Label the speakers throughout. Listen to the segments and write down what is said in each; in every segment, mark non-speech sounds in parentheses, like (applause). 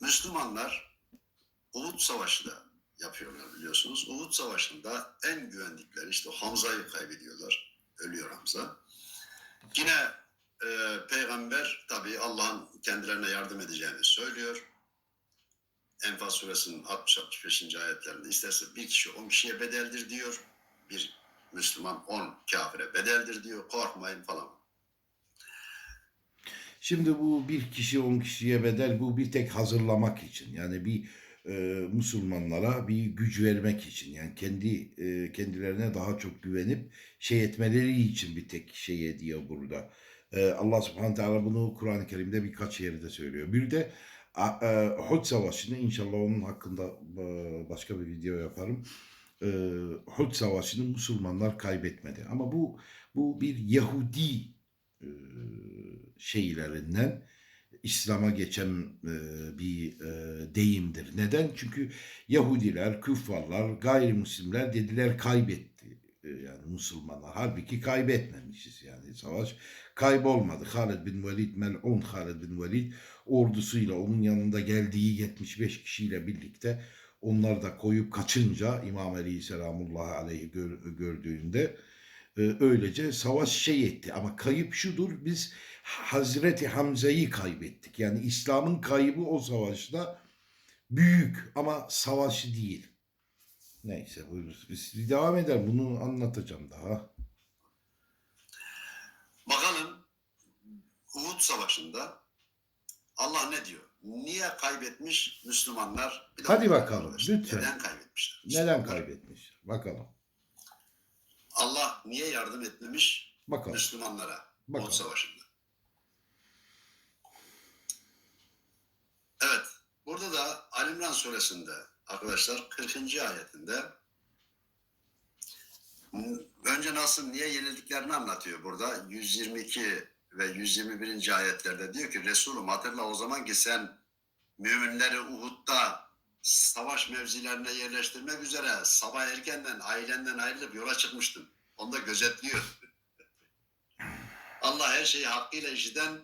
Speaker 1: Müslümanlar Uhud Savaşı da yapıyorlar biliyorsunuz. Uhud Savaşı'nda en güvendikleri işte Hamza'yı kaybediyorlar. Ölüyor Hamza. Yine e, peygamber tabii Allah'ın kendilerine yardım edeceğini söylüyor. Enfal suresinin 60-65. ayetlerinde isterse bir kişi 10 kişiye bedeldir diyor. Bir Müslüman 10 kafire bedeldir diyor. Korkmayın falan.
Speaker 2: Şimdi bu bir kişi on kişiye bedel bu bir tek hazırlamak için yani bir e, Müslümanlara bir güç vermek için yani kendi e, kendilerine daha çok güvenip şey etmeleri için bir tek şey diyor burada. E, Allah subhanahu teala bunu Kur'an-ı Kerim'de birkaç yerde söylüyor. Bir de e, Uhud Savaşı'nı inşallah onun hakkında e, başka bir video yaparım. E, Uhud Savaşı'nı Müslümanlar kaybetmedi ama bu bu bir Yahudi şeylerinden İslam'a geçen e, bir e, deyimdir. Neden? Çünkü Yahudiler, küffarlar, gayrimüslimler dediler kaybetti. E, yani Müslümanlar. Halbuki kaybetmemişiz yani. Savaş kaybolmadı. Halid bin Velid, mel'un Halid bin Velid ordusuyla onun yanında geldiği 75 kişiyle birlikte onlar da koyup kaçınca İmam Ali selamullah aleyhi gör- gördüğünde e, öylece savaş şey etti. Ama kayıp şudur biz Hazreti Hamza'yı kaybettik. Yani İslam'ın kaybı o savaşta büyük ama savaşı değil. Neyse buyuruz. Biz devam eder. Bunu anlatacağım daha.
Speaker 1: Bakalım Uhud Savaşı'nda Allah ne diyor? Niye kaybetmiş Müslümanlar?
Speaker 2: Hadi bakalım, lütfen.
Speaker 1: Neden kaybetmişler?
Speaker 2: Neden
Speaker 1: Müslümanlar?
Speaker 2: kaybetmiş? Bakalım.
Speaker 1: Allah niye yardım etmemiş
Speaker 2: Bakalım.
Speaker 1: Müslümanlara
Speaker 2: Bakalım.
Speaker 1: Uhud Savaşı'nda? Evet. Burada da Ali İmran suresinde arkadaşlar 40. ayetinde önce nasıl niye yenildiklerini anlatıyor burada. 122 ve 121. ayetlerde diyor ki Resulüm hatırla o zaman ki sen müminleri Uhud'da savaş mevzilerine yerleştirmek üzere sabah erkenden ailenden ayrılıp yola çıkmıştın. Onu da gözetliyor. Allah her şeyi hakkıyla işiten,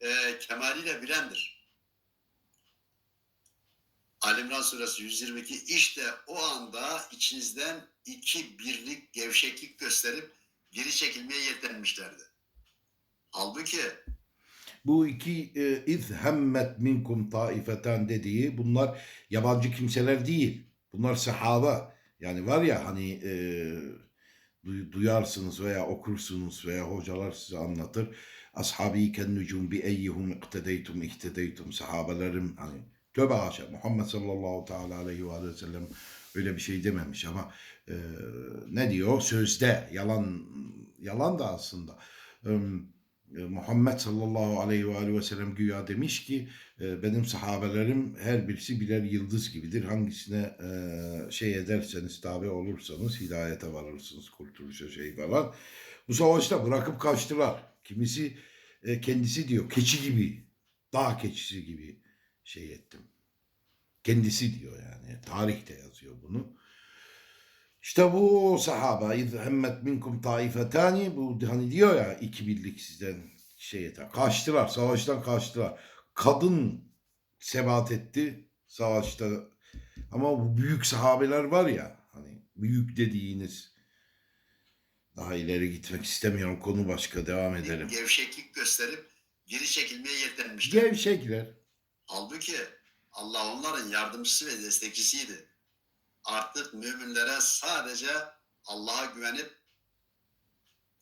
Speaker 1: e, kemaliyle bilendir. Alimran suresi 122 işte o anda içinizden iki birlik gevşeklik gösterip geri çekilmeye yetenmişlerdi. Halbuki
Speaker 2: Bu iki e, iz hemmet minkum taifeten dediği bunlar yabancı kimseler değil. Bunlar sahaba. Yani var ya hani e, duyarsınız veya okursunuz veya hocalar size anlatır. Ashabi ken nucum bi eyyihum iktedeytum ihtedeytum sahabelerim hani tövbe haşa Muhammed sallallahu teala aleyhi ve sellem öyle bir şey dememiş ama e, ne diyor sözde yalan yalan da aslında. E, Muhammed sallallahu aleyhi ve, aleyhi ve sellem güya demiş ki e, benim sahabelerim her birisi birer yıldız gibidir. Hangisine e, şey ederseniz tabi olursanız hidayete varırsınız, kurtuluşa şey falan. Bu savaşta bırakıp kaçtılar. Kimisi e, kendisi diyor keçi gibi, dağ keçisi gibi şey ettim. Kendisi diyor yani. Tarihte yazıyor bunu. İşte bu sahaba iz hemmet minkum taifetani bu hani diyor ya iki birlik sizden şey yeter. Kaçtılar savaştan kaçtılar. Kadın sebat etti savaşta. Ama bu büyük sahabeler var ya hani büyük dediğiniz daha ileri gitmek istemiyorum konu başka devam edelim.
Speaker 1: gevşeklik gösterip geri çekilmeye yetenmişler.
Speaker 2: Gevşekler.
Speaker 1: Halbuki Allah onların yardımcısı ve destekçisiydi. Artık müminlere sadece Allah'a güvenip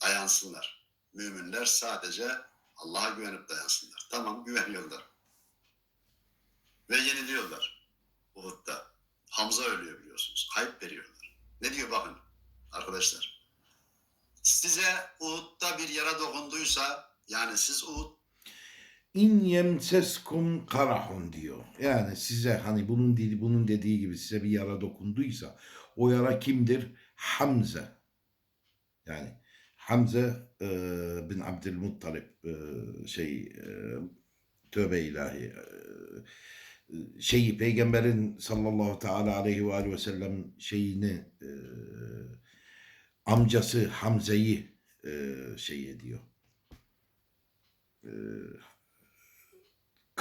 Speaker 1: dayansınlar. Müminler sadece Allah'a güvenip dayansınlar. Tamam güveniyorlar. Ve yeniliyorlar. Uhud'da. Hamza ölüyor biliyorsunuz. Kayıp veriyorlar. Ne diyor bakın arkadaşlar. Size Uhud'da bir yara dokunduysa yani siz Uhud
Speaker 2: İn yemseskum karahun diyor. Yani size hani bunun dedi bunun dediği gibi size bir yara dokunduysa o yara kimdir? Hamza. Yani Hamza e, bin Abdülmuttalip e, şey e, tövbe ilahi e, şeyi peygamberin sallallahu teala aleyhi ve aleyhi ve sellem şeyini e, amcası Hamza'yı e, şey ediyor. E,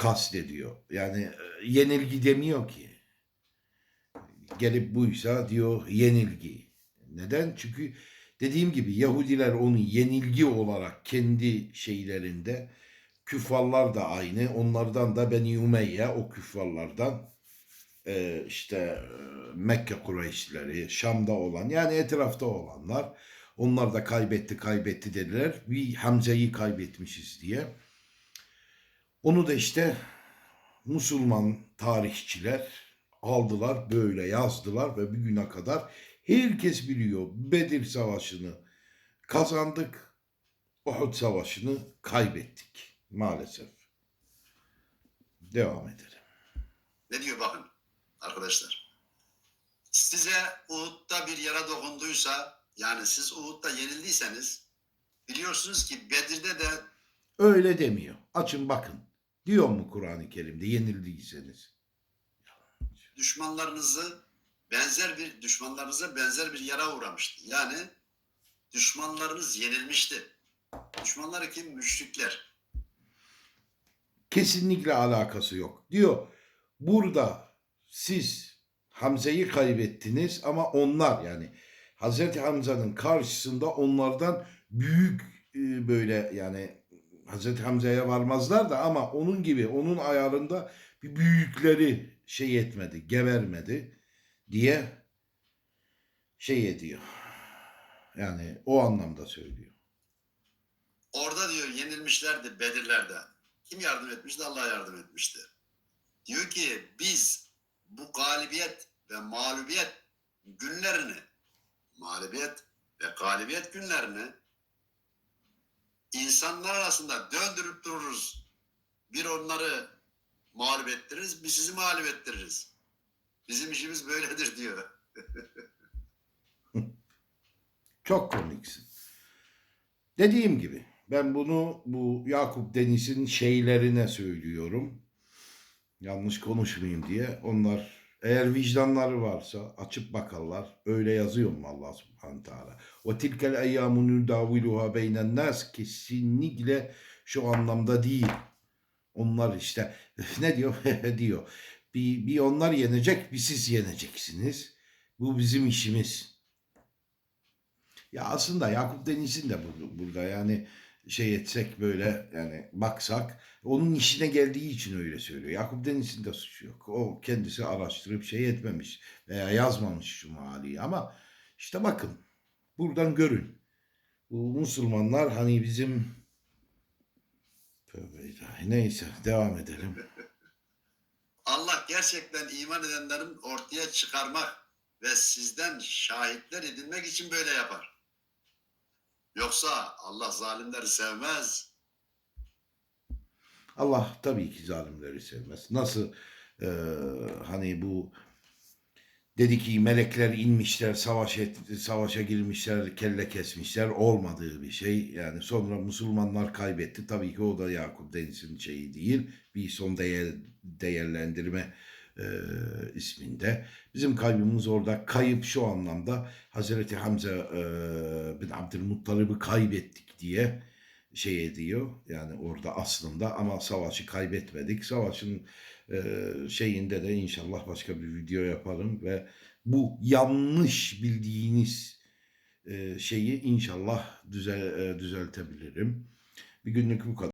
Speaker 2: kastediyor. Yani e, yenilgi demiyor ki. Gelip buysa diyor yenilgi. Neden? Çünkü dediğim gibi Yahudiler onu yenilgi olarak kendi şeylerinde küffarlar da aynı. Onlardan da Beni Umeyye o küffarlardan e, işte e, Mekke Kureyşleri, Şam'da olan yani etrafta olanlar onlar da kaybetti kaybetti dediler. Bir Hamza'yı kaybetmişiz diye. Onu da işte Müslüman tarihçiler aldılar böyle yazdılar ve bir güne kadar herkes biliyor Bedir Savaşı'nı kazandık. Uhud Savaşı'nı kaybettik maalesef. Devam edelim.
Speaker 1: Ne diyor bakın arkadaşlar. Size Uhud'da bir yara dokunduysa yani siz Uhud'da yenildiyseniz biliyorsunuz ki Bedir'de de
Speaker 2: Öyle demiyor. Açın bakın. Diyor mu Kur'an-ı Kerim'de yenildiyseniz?
Speaker 1: düşmanlarınızı benzer bir düşmanlarınıza benzer bir yara uğramıştı. Yani düşmanlarınız yenilmişti. Düşmanları kim? Müşrikler.
Speaker 2: Kesinlikle alakası yok. Diyor burada siz Hamza'yı kaybettiniz ama onlar yani Hazreti Hamza'nın karşısında onlardan büyük e, böyle yani Hazreti Hamza'ya varmazlar da ama onun gibi onun ayarında bir büyükleri şey etmedi, gebermedi diye şey ediyor. Yani o anlamda söylüyor.
Speaker 1: Orada diyor yenilmişlerdi Bedirler'de. Kim yardım etmişti? Allah yardım etmişti. Diyor ki biz bu galibiyet ve mağlubiyet günlerini mağlubiyet ve galibiyet günlerini insanlar arasında döndürüp dururuz. Bir onları mağlup ettiririz, bir sizi mağlup ettiririz. Bizim işimiz böyledir diyor. (laughs)
Speaker 2: Çok komiksin. Dediğim gibi ben bunu bu Yakup Deniz'in şeylerine söylüyorum. Yanlış konuşmayayım diye. Onlar eğer vicdanları varsa açıp bakarlar. Öyle yazıyor mu Allah subhanahu teala? Ve tilkel eyyamu nudaviluha beynen nas kesinlikle şu anlamda değil. Onlar işte ne diyor (laughs) diyor. Bir, bir onlar yenecek bir siz yeneceksiniz. Bu bizim işimiz. Ya aslında Yakup Deniz'in de burada yani şey etsek böyle yani baksak onun işine geldiği için öyle söylüyor. Yakup Deniz'in de suçu yok. O kendisi araştırıp şey etmemiş veya yazmamış şu maliyi ama işte bakın buradan görün. Bu Müslümanlar hani bizim. Neyse devam edelim. (laughs)
Speaker 1: Allah gerçekten iman edenlerin ortaya çıkarmak ve sizden şahitler edinmek için böyle yapar. Yoksa Allah zalimleri sevmez.
Speaker 2: Allah tabii ki zalimleri sevmez. Nasıl e, hani bu dedi ki melekler inmişler savaş et, savaşa girmişler kelle kesmişler olmadığı bir şey yani sonra Müslümanlar kaybetti tabii ki o da Yakup Deniz'in şeyi değil bir son değer, değerlendirme e, isminde bizim kaybımız orada kayıp şu anlamda Hazreti Hamza e, bin Abdülmuttalib'i kaybettik diye şey ediyor yani orada aslında ama savaşı kaybetmedik savaşın e, şeyinde de inşallah başka bir video yaparım ve bu yanlış bildiğiniz e, şeyi inşallah düzel, e, düzeltebilirim. Bir günlük bu kadar.